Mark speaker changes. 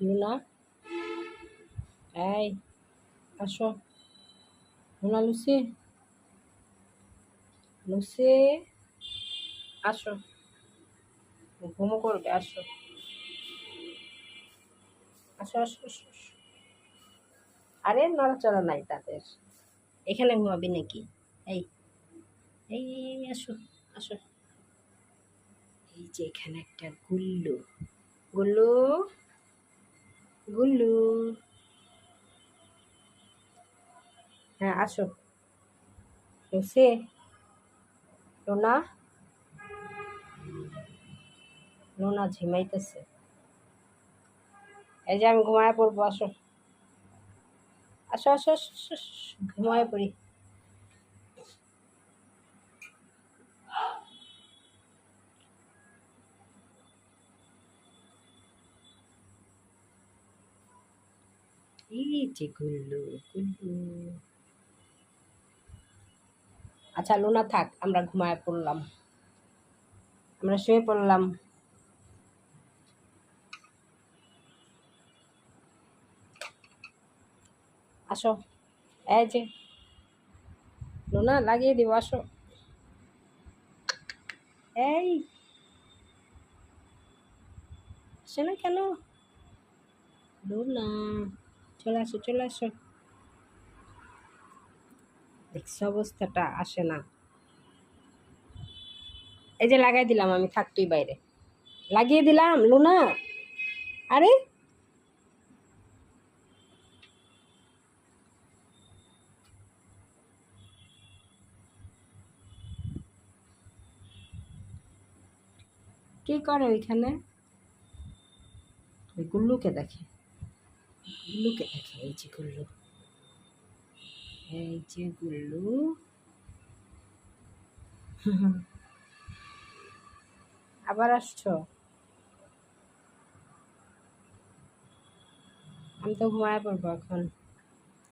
Speaker 1: Luna এই আসো Luna Lucy Lucy আসো ঘুমো করবে আসো আসো আসো আসো। আরে নড়াচড়া নাই তাদের। এখানে ঘুমাবি নাকি? এই, এই, আসো আসো। এই যে এখানে একটা গুল্লু। গুল্লু? গুল্লু। হ্যাঁ আসো। এসে লোনা লোনা ঝিমাইতেছে। এই যে আমি ঘুমায় পড়ব আসো আসো, আসো, আসো, ঘুমায় পড়ি। যে গুল্লু গুল্লু। আচ্ছা লোনা থাক, আমরা ঘুমায় পড়লাম। আমরা শুয়ে পড়লাম। আসো। এই যে, লুনা, লাগিয়ে দিব আসো। এই। আসে না কেন? লুনা। চলে আসো চলে আসো। দেখছ অবস্থাটা আসে না। এই যে লাগাই দিলাম আমি থাক তুই বাইরে। লাগিয়ে দিলাম, লুনা। আরে! কি করে ওইখানে? ওই গুল্লুকে দেখে। গুল্লুকে দেখে এই যে গুল্লু এই যে গুল্লু আবার আসছো? আমি তো ঘুমায় পড়ব এখন।